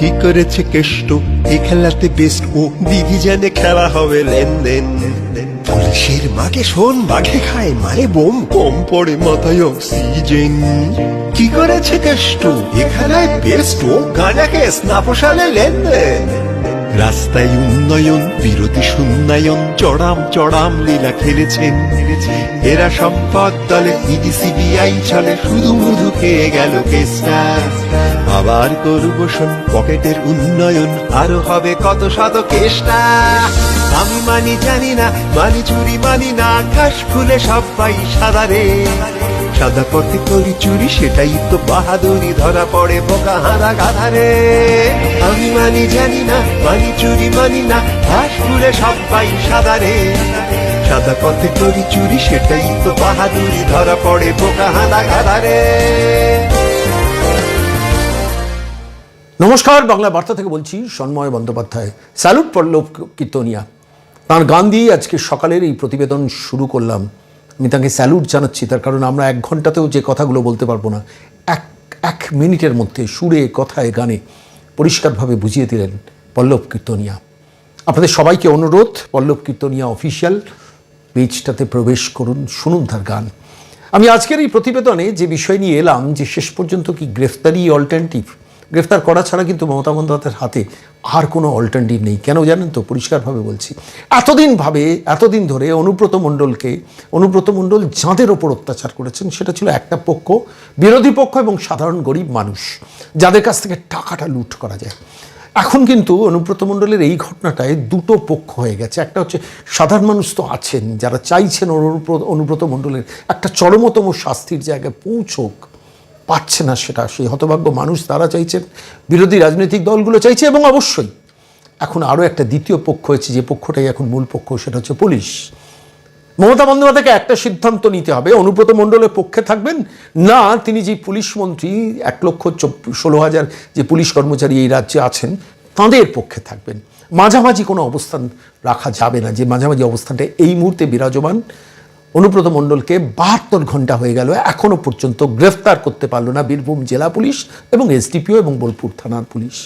কি করেছে কেষ্ট? এই খেলাতে বেস্ট ও দিদি জানে খেলা হবে লেনদেন। পুলিশের মাকে শোন, বাঘে খায়, মারে বোম, কম পড়ে মাথায় অক্সিজেন কি করেছে কেষ্ট? এ খেলায় বেস্ট ও গাঁজা কেস লেনদেন। রাস্তায় উন্নয়ন, বিরতি সুন্নয়ন, চড়াম চড়াম লীলা খেলেছেন এরা সম্পদ দলে সিবিআই চলে, শুধু মুধু খেয়ে গেল কেসটা। আবার করব শোন, পকেটের উন্নয়ন, আরও হবে কত শত কেসটা। আমি মানি জানি না, মানি চুরি মানি না আকাশ খুলে সবাই সাদারে সাদা রে। সাদা পথে করি চুরি, সেটাই তো বাহাদুরি, ধরা পড়ে বোকা হারা গাধারে আমি মানি জানি না, মানি চুরি মানি না, ঘাস ফুলে সবাই সাদারে সাদা রে। সাদা পথে করি চুরি, সেটাই তো বাহাদুরি, ধরা পড়ে বোকা হারা গাধারে নমস্কার, বাংলা বার্তা থেকে বলছি সন্ময় বন্দ্যোপাধ্যায়। স্যালুট পল্লব কীর্তনিয়া। তার গান দিয়েই আজকে সকালের এই প্রতিবেদন শুরু করলাম। আমি তাকে স্যালুট জানাচ্ছি, তার কারণ আমরা এক ঘন্টাতেও যে কথাগুলো বলতে পারব না, এক এক মিনিটের মধ্যে সুরে, কথায়, গানে পরিষ্কারভাবে বুঝিয়ে দিলেন পল্লব কীর্তনিয়া। আপনাদের সবাইকে অনুরোধ, পল্লব কীর্তনিয়া অফিসিয়াল পেজটাতে প্রবেশ করুন, শুনুন তার গান। আমি আজকের এই প্রতিবেদনে যে বিষয় নিয়ে এলাম, যে শেষ পর্যন্ত কি গ্রেফতারি অল্টারনেটিভ গ্রেফতার করা ছাড়া কিন্তু মমতা বন্দ্যোপাধ্যায়ের হাতে আর কোনো অল্টারনেটিভ নেই। কেন জানেন তো? পরিষ্কারভাবে বলছি। এতদিন ভাবে, এতদিন ধরে অনুব্রত মণ্ডলকে, অনুব্রত মণ্ডল যাঁদের ওপর অত্যাচার করেছেন, সেটা ছিল একটা পক্ষ, বিরোধী পক্ষ এবং সাধারণ গরিব মানুষ, যাদের কাছ থেকে টাকাটা লুট করা যায়। এখন কিন্তু অনুব্রত মণ্ডলের এই ঘটনাটায় দুটো পক্ষ হয়ে গেছে। একটা হচ্ছে সাধারণ মানুষ তো আছেন, যারা চাইছেন অনুব্রত মণ্ডলের একটা চরমতম শাস্তির জায়গায় পৌঁছোক। পাচ্ছে না সেটা। সেই হতভাগ্য মানুষ তারা চাইছেন, বিরোধী রাজনৈতিক দলগুলো চাইছে এবং অবশ্যই। এখন আরও একটা দ্বিতীয় পক্ষ হয়েছে, যে পক্ষটাই এখন মূল পক্ষ, সেটা হচ্ছে পুলিশ। মমতা বন্দ্যোপাধ্যায়কে একটা সিদ্ধান্ত নিতে হবে, অনুব্রত মণ্ডলের পক্ষে থাকবেন? না, তিনি যে পুলিশ মন্ত্রী, এক লক্ষ ষোলো হাজার যে পুলিশ কর্মচারী এই রাজ্যে আছেন, তাঁদের পক্ষে থাকবেন। মাঝামাঝি কোনো অবস্থান রাখা যাবে না, যে মাঝামাঝি অবস্থানটা এই মুহূর্তে বিরাজমান। অনুব্রত মণ্ডলকে বাহাত্তর ঘণ্টা হয়ে গেল। এখনও পর্যন্ত গ্রেফতার করতে পারল না বীরভূম জেলা পুলিশ এবং এসডিপিও এবং বোলপুর থানার পুলিশ।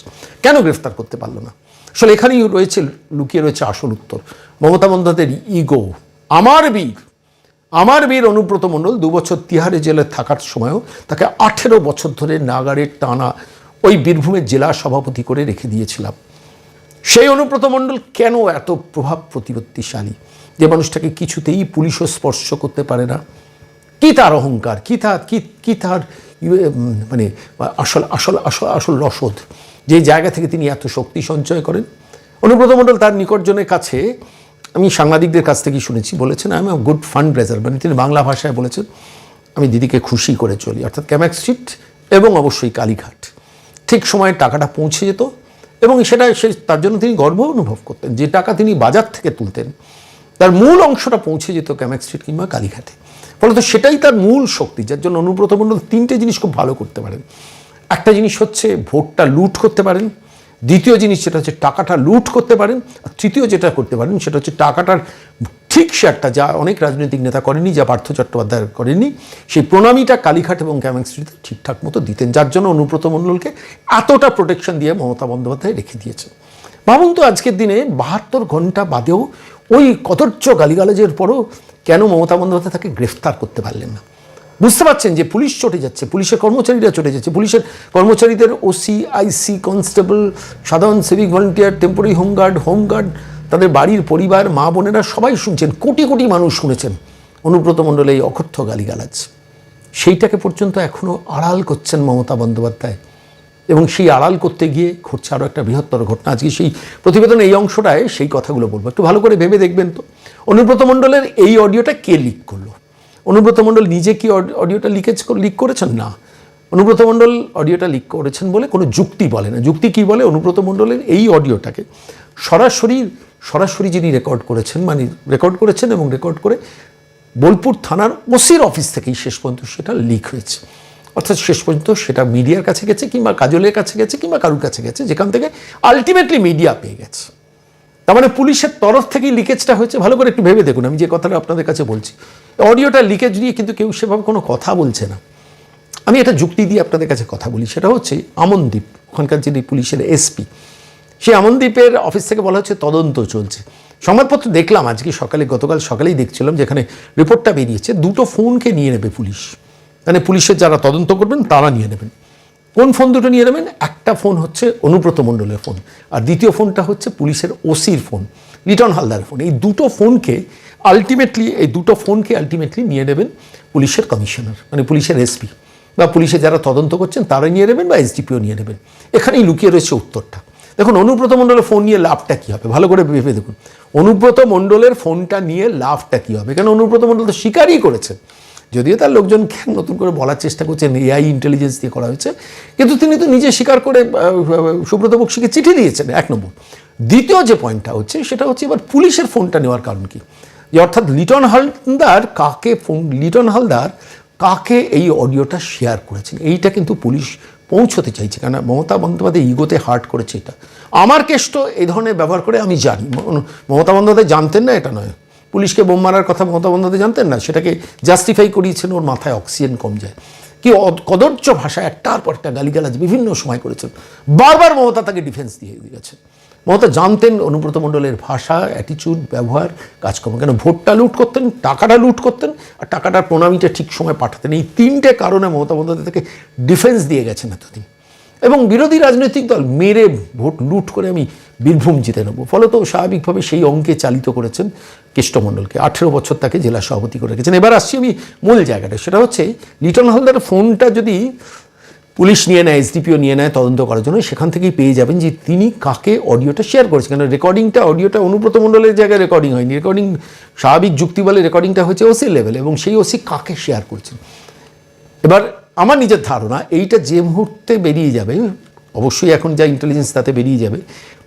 কেন গ্রেফতার করতে পারল না? আসলে এখানেই রয়েছে, লুকিয়ে রয়েছে আসল উত্তর। মমতা বন্দ্যোপাধ্যায়ের ইগো আমার বীর আমার বীর অনুব্রত মণ্ডল দু বছর তিহারে জেলে থাকার সময়ও তাকে আঠেরো বছর ধরে নাগারের টানা ওই বীরভূমের জেলা সভাপতি করে রেখে দিয়েছিলাম। সেই অনুব্রত মণ্ডল কেন এত প্রভাব প্রতিপত্তিশালী যে মানুষটাকে কিছুতেই পুলিশও স্পর্শ করতে পারে না। কি তার অহংকার? কি তার, কি কি তার মানে আসল আসল আসল আসল রসদ? যে জায়গা থেকে তিনি এত শক্তি সঞ্চয় করেন। অনুব্রত মণ্ডল তার নিকটজনের কাছে, আমি সাংবাদিকদের কাছ থেকেই শুনেছি, বলেছেন আমি গুড ফান্ড রেজার মানে তিনি বাংলা ভাষায় বলেছেন, আমি দিদিকে খুশি করে চলি। অর্থাৎ ক্যামাক স্ট্রিট এবং অবশ্যই কালীঘাট। ঠিক সময়ে টাকাটা পৌঁছে যেত এবং সেটা সে, তার জন্য তিনি গর্ব অনুভব করতেন। যে টাকা তিনি বাজার থেকে তুলতেন তার মূল অংশটা পৌঁছে যেত ক্যামাক স্ট্রিট কিংবা কালীঘাটে। ফলত সেটাই তার মূল শক্তি, যার জন্য অনুব্রত মণ্ডল তিনটে জিনিস খুব ভালো করতে পারেন। একটা জিনিস হচ্ছে ভোটটা লুট করতে পারেন। দ্বিতীয় জিনিস সেটা হচ্ছে টাকাটা লুট করতে পারেন। আর তৃতীয় যেটা করতে পারেন সেটা হচ্ছে টাকাটার ঠিক শেয়ারটা যা অনেক রাজনৈতিক নেতা করেনি যা পার্থ চট্টোপাধ্যায় করেনি সেই প্রণামীটা কালীঘাট এবং ক্যামাং স্ট্রিটে ঠিকঠাক মতো দিতেন, যার জন্য অনুব্রত মণ্ডলকে এতটা প্রোটেকশন দিয়ে মমতা বন্দ্যোপাধ্যায় রেখে দিয়েছেন। ভাবুন তো আজকের দিনে বাহাত্তর ঘণ্টা বাদেও ওই কদর্য গালিগালাজের পরও কেন মমতা বন্দ্যোপাধ্যায় তাকে গ্রেফতার করতে পারলেন না? বুঝতে পারছেন যে পুলিশ চটে যাচ্ছে, পুলিশের কর্মচারীরা চটে যাচ্ছে, পুলিশের কর্মচারীদের ওসি আইসি কনস্টেবল সাধারণ civic volunteer temporary home guard home guard তাদের বাড়ির পরিবার, মা বোনেরা সবাই শুনছেন, কোটি কোটি মানুষ শুনেছেন অনুব্রত মণ্ডল এই অকথ্য গালিগালাজ। সেইটাকে পর্যন্ত এখনও আড়াল করছেন মমতা বন্দ্যোপাধ্যায়। এবং সেই আড়াল করতে গিয়ে ঘটছে আরও একটা বৃহত্তর ঘটনা। আজকে সেই প্রতিবেদন এই অংশটায় সেই কথাগুলো বলব। একটু ভালো করে ভেবে দেখবেন তো। অনুব্রত মণ্ডলের এই অডিওটা কে লিক করল? অনুব্রত মণ্ডল নিজে কি অডিওটা লিকেজ লিক করেছেন? না। অনুব্রত মণ্ডল অডিওটা লিক করেছেন বলে কোনো যুক্তি বলে না। যুক্তি কি বলে? অনুব্রত মণ্ডলের এই অডিওটাকে সরাসরি সরাসরি যিনি রেকর্ড করেছেন মানে রেকর্ড করেছেন এবং রেকর্ড করে বোলপুর থানার ওসির অফিস থেকেই শেষ পর্যন্ত সেটা লিক হয়েছে। অর্থাৎ শেষ পর্যন্ত সেটা মিডিয়ার কাছে গেছে কিংবা কাজলের কাছে গেছে কিংবা কারুর কাছে গেছে, যেখান থেকে আলটিমেটলি মিডিয়া পেয়ে গেছে। তার মানে পুলিশের তরফ থেকেই লিকেজটা হয়েছে। ভালো করে একটু ভেবে দেখুন, আমি যে কথাটা আপনাদের কাছে বলছি। অডিওটা লিকেজ নিয়ে কিন্তু কেউ সেভাবে কোনো কথা বলছে না। আমি একটা যুক্তি দিয়ে আপনাদের কাছে কথা বলি, সেটা হচ্ছে আমনদ্বীপ ওখানকার যিনি পুলিশের এসপি সেই আমনদ্বীপের অফিস থেকে বলা হচ্ছে তদন্ত চলছে। সংবাদপত্র দেখলাম আজকে সকালে, গতকাল সকালেই দেখছিলাম যেখানে রিপোর্টটা বেরিয়েছে। দুটো ফোনকে নিয়ে নেবে পুলিশ। মানে পুলিশের যারা তদন্ত করবেন, তারা নিয়ে নেবেন। কোন ফোন দুটো নিয়ে নেবেন? একটা ফোন হচ্ছে অনুব্রত মণ্ডলের ফোন, আর দ্বিতীয় ফোনটা হচ্ছে পুলিশের ওসির ফোন, লিটন হালদারের ফোন। এই দুটো ফোনকে আলটিমেটলি এই দুটো ফোনকে আলটিমেটলি নিয়ে নেবেন পুলিশের কমিশনার মানে পুলিশের এসপি বা পুলিশে যারা তদন্ত করছেন, তারা নিয়ে নেবেন বা এসডিপিও নিয়ে নেবেন। এখানেই লুকিয়ে রয়েছে উত্তরটা। দেখুন, অনুব্রত মণ্ডলের ফোন নিয়ে লাভটা কী হবে? ভালো করে ভেবে দেখুন। অনুব্রত মণ্ডলের ফোনটা নিয়ে লাভটা কী হবে? কেন অনুব্রত মণ্ডল তো স্বীকারই করেছেন। যদিও তার লোকজনকে নতুন করে বলার চেষ্টা করছেন এআই ইন্টেলিজেন্স দিয়ে করা হয়েছে। কিন্তু তিনি তো নিজে স্বীকার করে সুব্রত বক্সিকে চিঠি দিয়েছেন, এক নম্বর। দ্বিতীয় যে পয়েন্টটা হচ্ছে, সেটা হচ্ছে এবার পুলিশের ফোনটা নেওয়ার কারণ কি? যে অর্থাৎ লিটন হালদার কাকে ফোন লিটন হালদার কাকে এই অডিওটা শেয়ার করেছেন? এইটা কিন্তু পুলিশ পৌঁছতে চাইছে কেন মমতা বন্দ্যোপাধ্যায় ইগোতে হার্ট করেছে এটা। আমার কেষ্ট এই ধরনের ব্যবহার করে আমি জানি। মমতা বন্দ্যোপাধ্যায় জানতেন না এটা নয়। পুলিশকে বোম মারার কথা মমতা বন্দ্যোপাধ্যায় জানতেন না? সেটাকে জাস্টিফাই করিয়েছেন, ওর মাথায় অক্সিজেন কম যায়। কি কদর্য ভাষায় একটার পর একটা গালিগালাজ বিভিন্ন সময় করেছেন। বারবার মমতা তাকে ডিফেন্স দিয়ে দিয়েছেন। মমতা জানতেন অনুব্রত মণ্ডলের ভাষা অ্যাটিচিউড ব্যবহার, কাজকর্ম, কেন ভোটটা লুট করতেন, টাকাটা লুট করতেন, আর টাকাটার প্রণামীটা ঠিক সময় পাঠাতেন। এই তিনটে কারণে মমতা বন্দ্যোপাধ্যায় তাকে ডিফেন্স দিয়ে গেছেন এতদিন। এবং বিরোধী রাজনৈতিক দল মেরে ভোট লুট করে আমি বীরভূম জিতে নেব। ফলত স্বাভাবিকভাবে সেই অঙ্কে চালিত করেছেন কেষ্টমণ্ডলকে আঠেরো বছর তাকে জেলা সভাপতি করে রেখেছেন। এবার আসছি আমি মূল জায়গাটা। সেটা হচ্ছে, লিটন হালদার ফোনটা যদি পুলিশ নিয়ে নেয়, এসডিপিও নিয়ে নেয়, তদন্ত করার জন্য, সেখান থেকেই পেয়ে যাবেন যে তিনি কাকে অডিওটা শেয়ার করেছেন। কেন রেকর্ডিংটা অডিওটা অনুব্রত মণ্ডলের জায়গায় রেকর্ডিং হয়নি। রেকর্ডিং স্বাভাবিক যুক্তি বলে রেকর্ডিংটা হচ্ছে ওসি লেভেল এবং সেই ওসি কাকে শেয়ার করছেন? এবার আমার নিজের ধারণা, এইটা যে মুহূর্তে বেরিয়ে যাবে অবশ্যই এখন যা ইন্টেলিজেন্স তাতে বেরিয়ে যাবে।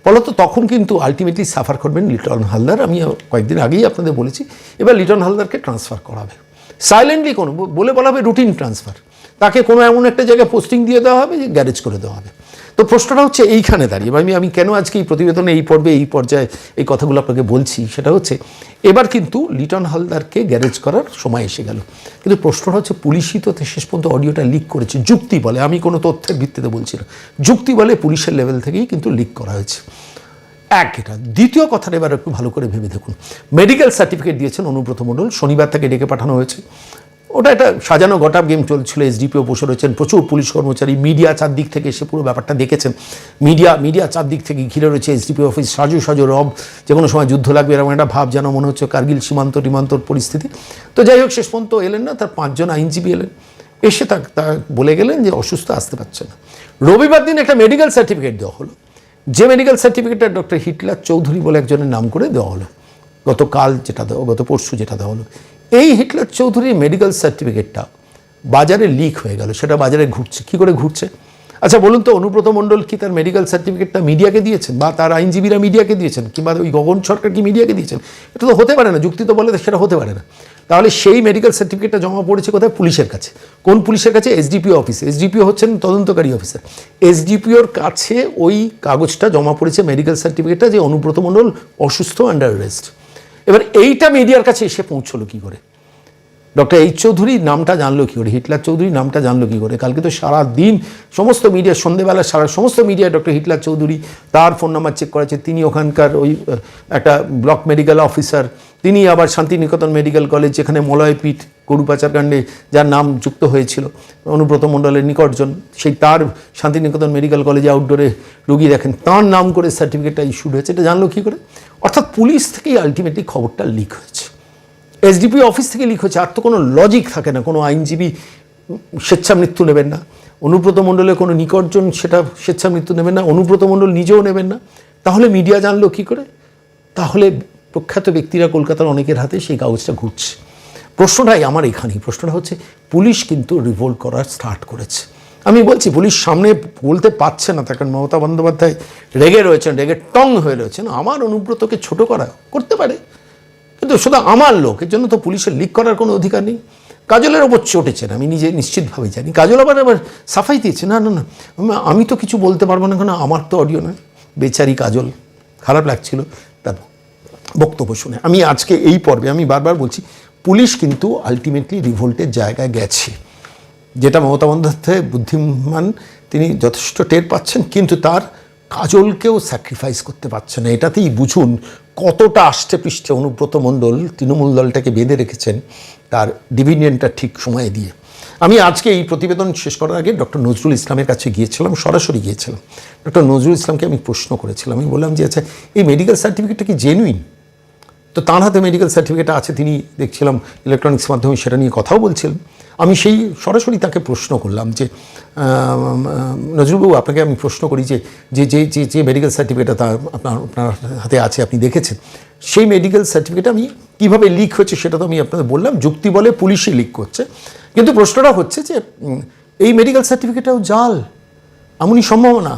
ফলত তখন কিন্তু আলটিমেটলি সাফার করবেন লিটন হালদার। আমি কয়েকদিন আগেই আপনাদের বলেছি, এবার লিটন হালদারকে ট্রান্সফার করাবে। সাইলেন্টলি কোনো, বলে বলা হবে রুটিন ট্রান্সফার তাকে কোনো এমন একটা জায়গায় পোস্টিং দিয়ে দেওয়া হবে যে গ্যারেজ করে দেওয়া হবে। তো প্রশ্নটা হচ্ছে এইখানে দাঁড়িয়ে, আমি আমি কেন আজকে এই প্রতিবেদনে এই পর্বে, এই পর্যায়ে এই কথাগুলো আপনাকে বলছি, সেটা হচ্ছে, এবার কিন্তু লিটন হালদারকে গ্যারেজ করার সময় এসে গেল। কিন্তু প্রশ্নটা হচ্ছে, পুলিশই তো শেষ পর্যন্ত অডিওটা লিক করেছে, যুক্তি বলে, আমি কোনো তথ্যের ভিত্তিতে বলছি না, যুক্তি বলে পুলিশের লেভেল থেকেই কিন্তু লিক করা হয়েছে। এক এটা, দ্বিতীয় কথাটা এবার একটু ভালো করে ভেবে দেখুন, মেডিকেল সার্টিফিকেট দিয়েছেন অনুব্রত মণ্ডল, শনিবার তাকে ডেকে পাঠানো হয়েছে ওটা একটা সাজানো গটাপ গেম চলছিল এসডিপিও বসে রয়েছেন, প্রচুর পুলিশ কর্মচারী, মিডিয়া চারদিক থেকে এসে পুরো ব্যাপারটা দেখেছেন। মিডিয়া মিডিয়া চারদিক থেকে ঘিরে রয়েছে এসডিপি অফিস সাজু সাজু রব, যে কোনো সময় যুদ্ধ লাগবে এরকম একটা ভাব যেন মনে হচ্ছে, কার্গিল সীমান্ত টিমান্তর পরিস্থিতি। তো যাই হোক, শেষ পর্যন্ত এলেন না, তার পাঁচজন আইনজীবী এলেন। এসে তা বলে গেলেন যে অসুস্থ আসতে পারছে না। রবিবার দিন একটা মেডিকেল সার্টিফিকেট দেওয়া হলো। যে মেডিকেল সার্টিফিকেটটা ডক্টর হিটলার চৌধুরী বলে একজনের নাম করে দেওয়া হলো। গতকাল যেটা দেওয়া, গত পরশু যেটা দেওয়া হলো। এই হিটলার চৌধুরীর মেডিকেল সার্টিফিকেটটা বাজারে লিক হয়ে গেল, সেটা বাজারে ঘুরছে। কি করে ঘুরছে? আচ্ছা বলুন তো, অনুব্রত মণ্ডল কি তার মেডিকেল সার্টিফিকেটটা মিডিয়াকে দিয়েছেন? বা তার আইনজীবীরা মিডিয়াকে দিয়েছেন? কিংবা ওই গগন সরকার কি মিডিয়াকে দিয়েছেন? এটা তো হতে পারে না, যুক্তি তো বলে সেটা হতে পারে না। তাহলে সেই মেডিকেল সার্টিফিকেটটা জমা পড়েছে কোথায়? পুলিশের কাছে। কোন পুলিশের কাছে? এসডিপিও অফিসে এসডিপিও হচ্ছেন তদন্তকারী অফিসার এসডিপিওর কাছে ওই কাগজটা জমা পড়েছে মেডিকেল সার্টিফিকেটটা যে অনুব্রত মণ্ডল অসুস্থ আন্ডার রেস্ট এবার এইটা মিডিয়ার কাছে এসে পৌঁছলো কী করে? ডক্টর এইচ চৌধুরী নামটা জানলো কী করে? হিটলার চৌধুরী নামটা জানলো কী করে? কালকে তো সারা দিন সমস্ত মিডিয়া, সন্ধেবেলা সারা সমস্ত মিডিয়া ডক্টর হিটলার চৌধুরী তার ফোন নাম্বার চেক করেছে। তিনি ওখানকার ওই একটা ব্লক মেডিকেল অফিসার তিনি আবার শান্তিনিকেতন মেডিকেল কলেজ যেখানে মলয়পীঠ গরু পাচার কাণ্ডে যার নাম যুক্ত হয়েছিল, অনুব্রত মণ্ডলের নিকটজন সেই তার শান্তিনিকেতন মেডিকেল কলেজে আউটডোরে রুগী দেখেন। তার নাম করে সার্টিফিকেটটা ইস্যুড হয়েছে। এটা জানলো কী করে? অর্থাৎ পুলিশ থেকেই আলটিমেটলি খবরটা লিক হয়েছে। এসডিপি অফিস থেকে লিক হয়েছে। আর তো কোনো লজিক থাকে না। কোনো আইনজীবী স্বেচ্ছা মৃত্যু নেবেন না। অনুব্রত মণ্ডলের কোনো নিকটজন সেটা স্বেচ্ছা মৃত্যু নেবেন না। অনুব্রত মণ্ডল নিজেও নেবেন না। তাহলে মিডিয়া জানলো কি করে? তাহলে প্রখ্যাত ব্যক্তিরা কলকাতার অনেকের হাতে সেই কাগজটা ঘুরছে। প্রশ্নটাই আমার এখানেই। প্রশ্নটা হচ্ছে, পুলিশ কিন্তু রিভোল্ট করার স্টার্ট করেছে। আমি বলছি, পুলিশ সামনে বলতে পারছে না তার কারণ মমতা বন্দ্যোপাধ্যায় রেগে রয়েছেন, রেগে টং হয়ে রয়েছেন। আমার অনুব্রতকে ছোট করা করতে পারে, কিন্তু শুধু আমার লোক, এর জন্য তো পুলিশের লিক করার কোনো অধিকার নেই। কাজলের ওপর চটেছেন আমি নিজে নিশ্চিতভাবে জানি। কাজল আবার আবার সাফাই দিয়েছে, না না না। আমি- তো কিছু বলতে পারব না কেন, আমার তো অডিও নয়। বেচারি কাজল, খারাপ লাগছিল, তার বক্তব্য শুনে। আমি আজকে এই পর্বে, আমি বারবার বলছি পুলিশ কিন্তু আলটিমেটলি রিভোল্টের জায়গায় গেছে। যেটা মমতা বন্দ্যোপাধ্যায় বুদ্ধিমান, তিনি যথেষ্ট টের পাচ্ছেন, কিন্তু তার কাজলকেও স্যাক্রিফাইস করতে পারছে না। এটাতেই বুঝুন কতটা আষ্টে পৃষ্ঠে অনুব্রত মণ্ডল, তৃণমূল দলটাকে বেঁধে রেখেছেন তার ডিভিনিয়নটা ঠিক সময়ে দিয়ে। আমি আজকে এই প্রতিবেদন শেষ করার আগে ডক্টর নজরুল ইসলামের কাছে গিয়েছিলাম, সরাসরি গিয়েছিলাম। ডক্টর নজরুল ইসলামকে আমি প্রশ্ন করেছিলাম। আমি বললাম যে আচ্ছা এই মেডিকেল সার্টিফিকেটটা কি জেনুইন তো তার হাতে মেডিকেল সার্টিফিকেট আছে, তিনি দেখছিলাম ইলেকট্রনিক্স মাধ্যমে সেটা নিয়ে কথাও বলছিলেন। আমি সেই সরাসরি তাকে প্রশ্ন করলাম যে নজরুলবাবু, আপনাকে আমি প্রশ্ন করি যে যে যে যে যে মেডিকেল সার্টিফিকেটটা তার, আপনার আপনার হাতে আছে, আপনি দেখেছেন? সেই মেডিকেল সার্টিফিকেট আমি কীভাবে লিক হয়েছে সেটা তো আমি আপনাদের বললাম, যুক্তি বলে পুলিশে লিক করছে। কিন্তু প্রশ্নটা হচ্ছে যে এই মেডিকেল সার্টিফিকেটটাও জাল, এমনই সম্ভাবনা।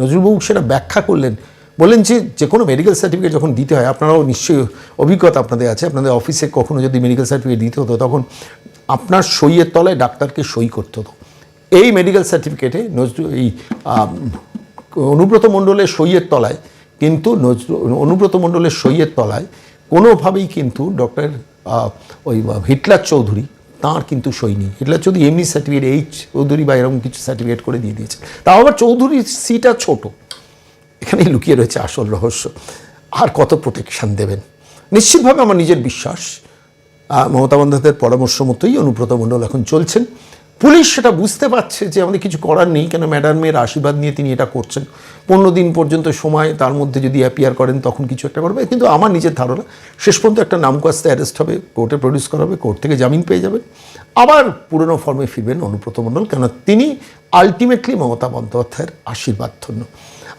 নজরুলবাবু সেটা ব্যাখ্যা করলেন। বললেন যে যে কোনো মেডিকেল সার্টিফিকেট যখন দিতে হয়, আপনারাও নিশ্চয়ই অভিজ্ঞতা আপনাদের আছে। আপনাদের অফিসে কখনো যদি মেডিকেল সার্টিফিকেট দিতে হতো, তখন আপনার সইয়ের তলায় ডাক্তারকে সই করতে হতো। এই মেডিকেল সার্টিফিকেটে নজরুল এই অনুব্রত মণ্ডলের সইয়ের তলায় কিন্তু নজরুল অনুব্রত মণ্ডলের সইয়ের তলায় কোনোভাবেই কিন্তু ডক্টর ওই হিটলার চৌধুরী তাঁর কিন্তু সই নেই। হিটলার চৌধুরী এমনি সার্টিফিকেট এইচ চৌধুরী বা এরকম কিছু সার্টিফিকেট করে দিয়ে দিয়েছে। তাও আবার চৌধুরীর সিটা ছোট। এখানেই লুকিয়ে রয়েছে আসল রহস্য। আর কত প্রোটেকশন দেবেন? নিশ্চিতভাবে আমার নিজের বিশ্বাস মমতা বন্দ্যোপাধ্যায়ের পরামর্শ মতোই অনুব্রত মণ্ডল এখন চলছেন। পুলিশ সেটা বুঝতে পারছে যে আমাদের কিছু করার নেই, কেন ম্যাডামের আশীর্বাদ নিয়ে তিনি এটা করছেন। পনেরো দিন পর্যন্ত সময় তার মধ্যে যদি অ্যাপিয়ার করেন, তখন কিছু একটা করবে। কিন্তু আমার নিজের ধারণা, শেষ পর্যন্ত একটা নামকাস্তে অ্যারেস্ট হবে কোর্টে প্রডিউস করা হবে কোর্ট থেকে জামিন পেয়ে যাবেন। আবার পুরনো ফর্মে ফিরবেন অনুব্রত মণ্ডল কেন তিনি আলটিমেটলি মমতা বন্দ্যোপাধ্যায়ের আশীর্বাদ ধন্য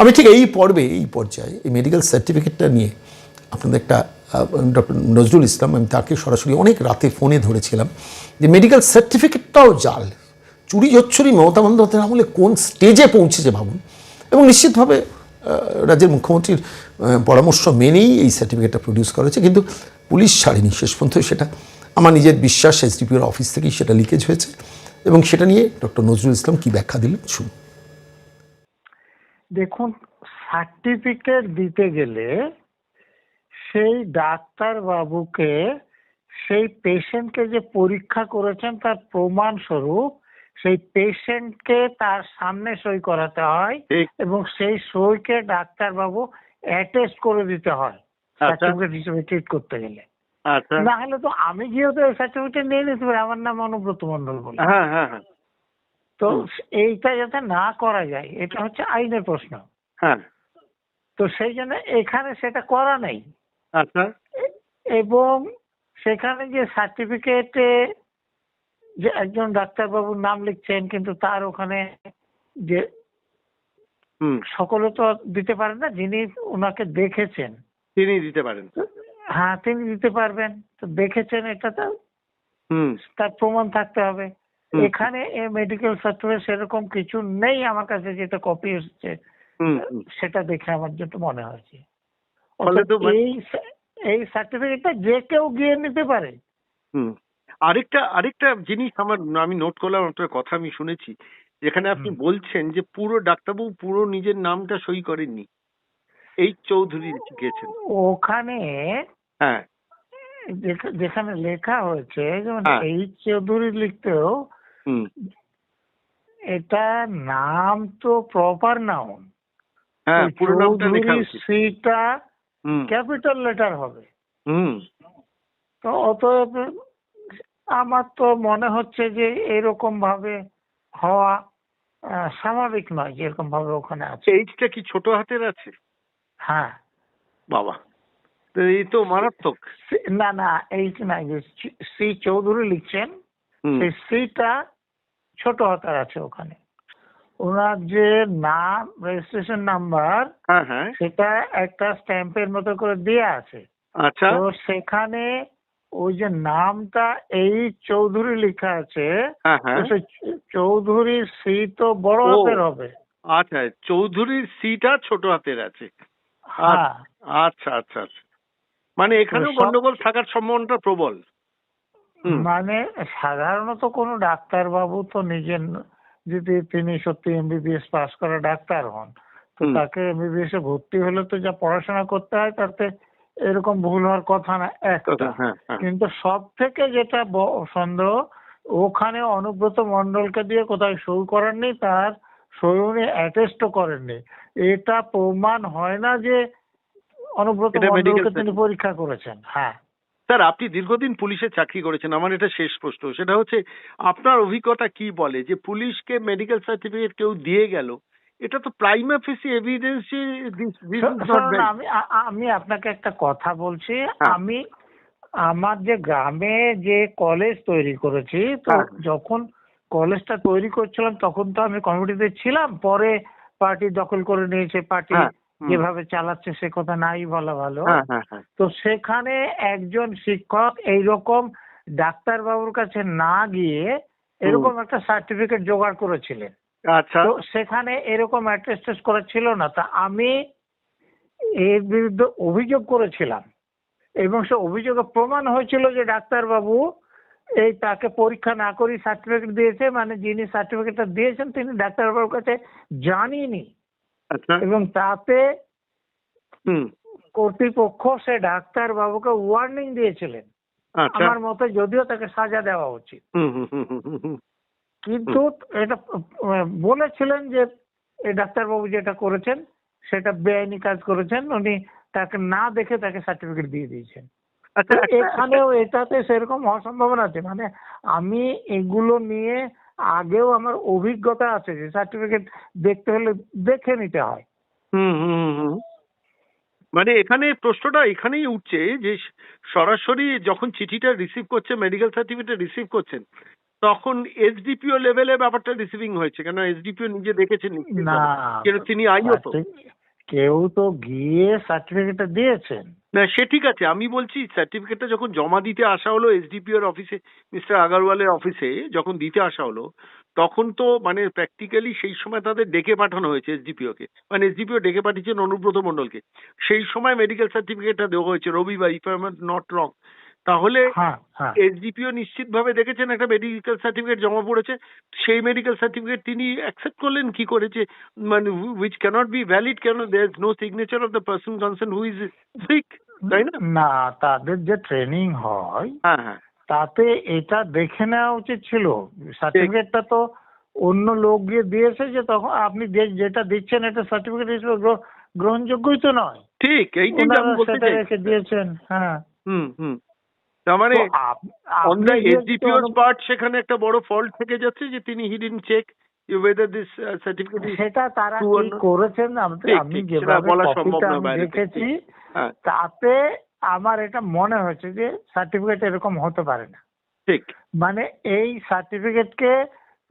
আমি ঠিক এই পর্বে, এই পর্যায়ে এই মেডিকেল সার্টিফিকেটটা নিয়ে আপনাদের একটা ডক্টর নজরুল ইসলাম, আমি তাকে সরাসরি অনেক রাতে ফোনে ধরেছিলাম যে মেডিকেল সার্টিফিকেটটাও জাল। চুরি জচ্ছুরি মমতা বন্দ্যোপাধ্যায়ের আমলে কোন স্টেজে পৌঁছেছে ভাবুন। এবং নিশ্চিতভাবে রাজ্যের মুখ্যমন্ত্রীর পরামর্শ মেনেই এই সার্টিফিকেটটা প্রডিউস করা হয়েছে। কিন্তু পুলিশ ছাড়েনি শেষ পর্যন্ত সেটা। আমার নিজের বিশ্বাস এসডিপিওর অফিস থেকেই সেটা লিকেজ হয়েছে। এবং সেটা নিয়ে ডক্টর নজরুল ইসলাম কী ব্যাখ্যা দিলেন? শুনুন। দেখুন সার্টিফিকেট দিতে গেলে সেই ডাক্তার বাবুকে সেই পেশেন্টকে যে পরীক্ষা করেছেন তার প্রমাণ স্বরূপ সেই পেশেন্টকে তার সামনে সই করাতে হয় এবং সেই সইকে ডাক্তার বাবু অ্যাটেস্ট করে দিতে হয় আচ্ছা। সার্টিফিকেট হিসেবে ট্রিট করতে গেলে। আচ্ছা। না হলে তো আমি যেহেতু এই সার্টিফিকেট নিয়ে নিতে পারি। আমার নাম অনুব্রত মন্ডল বলে। হ্যাঁ হ্যাঁ হ্যাঁ। তো এইটা যাতে না করা যায় এটা হচ্ছে আইনের প্রশ্ন। হ্যাঁ। তো সেই জন্য এখানে সেটা করা নেই। আচ্ছা। এবং সেখানে যে সার্টিফিকেটে যে একজন ডাক্তারবাবুর নাম লিখছেন কিন্তু তার ওখানে যে হুম। সকলে তো দিতে পারেন না যিনি ওনাকে দেখেছেন। তিনি দিতে পারেন। হ্যাঁ তিনি দিতে পারবেন। তো দেখেছেন এটা তো হুম। তার প্রমাণ থাকতে হবে। এখানে মেডিকেল সার্টিফিকেট সেরকম কিছু নেই আমার কাছে যেটা কপি এসেছে। সেটা দেখে আমার যেটা মনে হয়েছে। মানে- এই এই সার্টিফিকেটটা যে কেউ গিয়ে নিতে পারে। আরেকটা আরেকটা জিনিস আমার আমি নোট করলাম আপনার কথা আমি শুনেছি। যেখানে আপনি বলছেন যে পুরো ডাক্তারবাবু পুরো নিজের নামটা সই করেননি। এই চৌধুরী লিখেছেন ওখানে হ্যাঁ। যেখানে লেখা হয়েছে যেমন হ্যাঁ। এই চৌধুরী লিখতেও এটা নাম তো প্রপার নাউন হ্যাঁ পুরো নামটা লেখা উচিত। সিটা ক্যাপিটাল লেটার হবে। হুম। তো অতএব আমার তো মনে হচ্ছে যে এরকম ভাবে হওয়া স্বাভাবিক নয় যেরকম ভাবে ওখানে আছে। এইচটা কি ছোট হাতের আছে? হ্যাঁ। বাবা এই তো মারাত্মক। না না এই না যে শ্রী চৌধুরী লিখছেন সেই সিটা ছোট হাতার আছে ওখানে। ওনার যে নাম রেজিস্ট্রেশন নাম্বার হ্যাঁ হ্যাঁ। সেটা একটা স্ট্যাম্পের মতো করে দেয়া আছে। আচ্ছা। তো সেখানে ওই যে নামটা এই চৌধুরী লেখা আছে হ্যাঁ তো সেই চ- চৌধুরীর সি তো বড় হাতের হবে। আচ্ছা চৌধুরীর সিটা ছোট হাতের আছে। হ্যাঁ। আচ্ছা আচ্ছা আচ্ছা। মানে এখানেও সব- গন্ডগোল থাকার সম্ভাবনাটা প্রবল। মানে সাধারণত কোনো ডাক্তার বাবু তো নিজের যদি তিনি সত্যি এমবিবিএস পাশ করা ডাক্তার হন তো। তাকে এমবিবিএস এ ভর্তি হলে তো যা পড়াশোনা করতে হয় তাতে এরকম ভুল হওয়ার কথা না একটা। হ্যাঁ হ্যাঁ। কিন্তু সব থেকে যেটা সন্দেহ ওখানে অনুব্রত মন্ডলকে দিয়ে কোথায় সই করেননি তার সই উনি অ্যাটেস্টও করেননি। এটা প্রমাণ হয় না যে অনুব্রত মন্ডলকে তিনি পরীক্ষা করেছেন হ্যাঁ। স্যার আপনি দীর্ঘদিন পুলিশে চাকরি করেছেন আমার এটা শেষ প্রশ্ন সেটা হচ্ছে আপনার অভিজ্ঞতা কি বলে যে পুলিশকে মেডিকেল সার্টিফিকেট কেউ দিয়ে গেল এটা তো প্রাইমা ফেসি এভিডেন্স. আমি আমি আপনাকে একটা কথা বলছি হ্যাঁ। আমি আমার যে গ্রামে যে কলেজ তৈরি করেছি তো হ্যাঁ। যখন কলেজটা তৈরি করছিলাম তখন তো আমি কমিটিতে ছিলাম পরে পার্টি দখল করে নিয়েছে পার্টি। যেভাবে চালাচ্ছে সে কথা নাই বলা ভালো। হ্যাঁ হ্যাঁ হ্যাঁ। তো সেখানে একজন শিক্ষক এইরকম ডাক্তার বাবুর কাছে না গিয়ে এরকম একটা সার্টিফিকেট জোগাড় করেছিলেন। আচ্ছা। তো সেখানে এরকম অ্যাটেস্টেস করা ছিল না। তা আমি এর বিরুদ্ধে অভিযোগ করেছিলাম এবং সে অভিযোগে প্রমাণ হয়েছিল যে ডাক্তার বাবু এই তাকে পরীক্ষা না করি সার্টিফিকেট দিয়েছে। মানে যিনি সার্টিফিকেটটা দিয়েছেন তিনি ডাক্তার বাবুর কাছে জানিনি। এবং তাতে কর্তৃপক্ষ সে ডাক্তার বাবুকে ওয়ার্নিং দিয়েছিলেন। আচ্ছা। আমার মতে যদিও তাকে সাজা দেওয়া উচিত। কিন্তু এটা বলেছিলেন যে এই ডাক্তারবাবু যেটা করেছেন সেটা বেআইনি কাজ করেছেন উনি তাকে না দেখে তাকে সার্টিফিকেট দিয়ে দিয়েছেন। আচ্ছা এখানেও এটাতে সেরকম হওয়ার সম্ভাবনা আছে। মানে আমি এগুলো নিয়ে আগেও আমার অভিজ্ঞতা আছে যে সার্টিফিকেট দেখতে হলে দেখে নিতে হয়। হুম হুম হুম মানে এখানে প্রশ্নটা এখানেই উঠছে যে সরাসরি যখন চিঠিটা রিসিভ করছে মেডিকেল সার্টিফিকেট রিসিভ করছেন তখন এসডিপিও লেভেলে ব্যাপারটা রিসিভিং হয়েছে কেন এসডিপিও নিজে দেখেছেন না। তিনি আইও তো? কেউ তো গিয়ে সার্টিফিকেটটা দিয়েছেন। না, সে ঠিক আছে। আমি বলছি সার্টিফিকেটটা যখন জমা দিতে আসা হলো এসডিপিওর অফিসে মিস্টার আগারওয়ালের অফিসে যখন দিতে আসা হলো, তখন তো মানে প্র্যাকটিক্যালি সেই সময় তাদের ডেকে পাঠানো হয়েছে এসডিপিও কে মানে এসডিপিও ডেকে পাঠিয়েছেন অনুব্রত মণ্ডলকে। সেই সময় মেডিকেল সার্টিফিকেটটা দেওয়া হয়েছে। রবিবার if I am not wrong তাহলে হ্যাঁ হ্যাঁ। এসডিপিও নিশ্চিতভাবে দেখেছেন একটা মেডিকেল সার্টিফিকেট জমা পড়েছে। সেই মেডিকেল সার্টিফিকেট তিনি অ্যাকসেপ্ট করলেন কি করেছে? মানে উইচ ক্যানট বি ভ্যালিড কেন there is no signature of the person concern who is sick তাই না? না তাদের যে ট্রেনিং হয় হ্যাঁ হ্যাঁ। তাতে এটা দেখে নেওয়া উচিত ছিল। সার্টিফিকেটটা তো অন্য লোক গিয়ে দিয়েছে যে তখন আপনি যেটা দিচ্ছেন এটা সার্টিফিকেট হিসেবে গ্রহ- গ্রহণযোগ্যই তো নয়। ঠিক এইটাই দিয়েছেন হ্যাঁ। হুম হুম। তার মানে অন দ্য এসডিপিওর পার্ট সেখানে একটা বড় ফল্ট থেকে যাচ্ছে যে তিনি he didn't check whether this certificate is সেটা তারা কি করেছেন আমি- যেভাবে দেখেছি হ্যাঁ। তাতে আমার এটা মনে হয়েছে যে সার্টিফিকেট এরকম হতে পারে না। ঠিক। মানে এই সার্টিফিকেটকে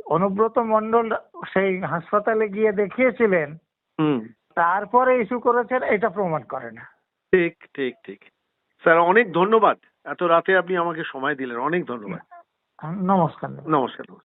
অনুব্রত মন্ডল সেই হাসপাতালে গিয়ে দেখিয়েছিলেন হুম। তারপরে ইস্যু করেছেন এটা প্রমাণ করে না। ঠিক ঠিক ঠিক। স্যার অনেক ধন্যবাদ। এত রাতে আপনি আমাকে সময় দিলেন অনেক ধন্যবাদ। নমস্কার নমস্কার।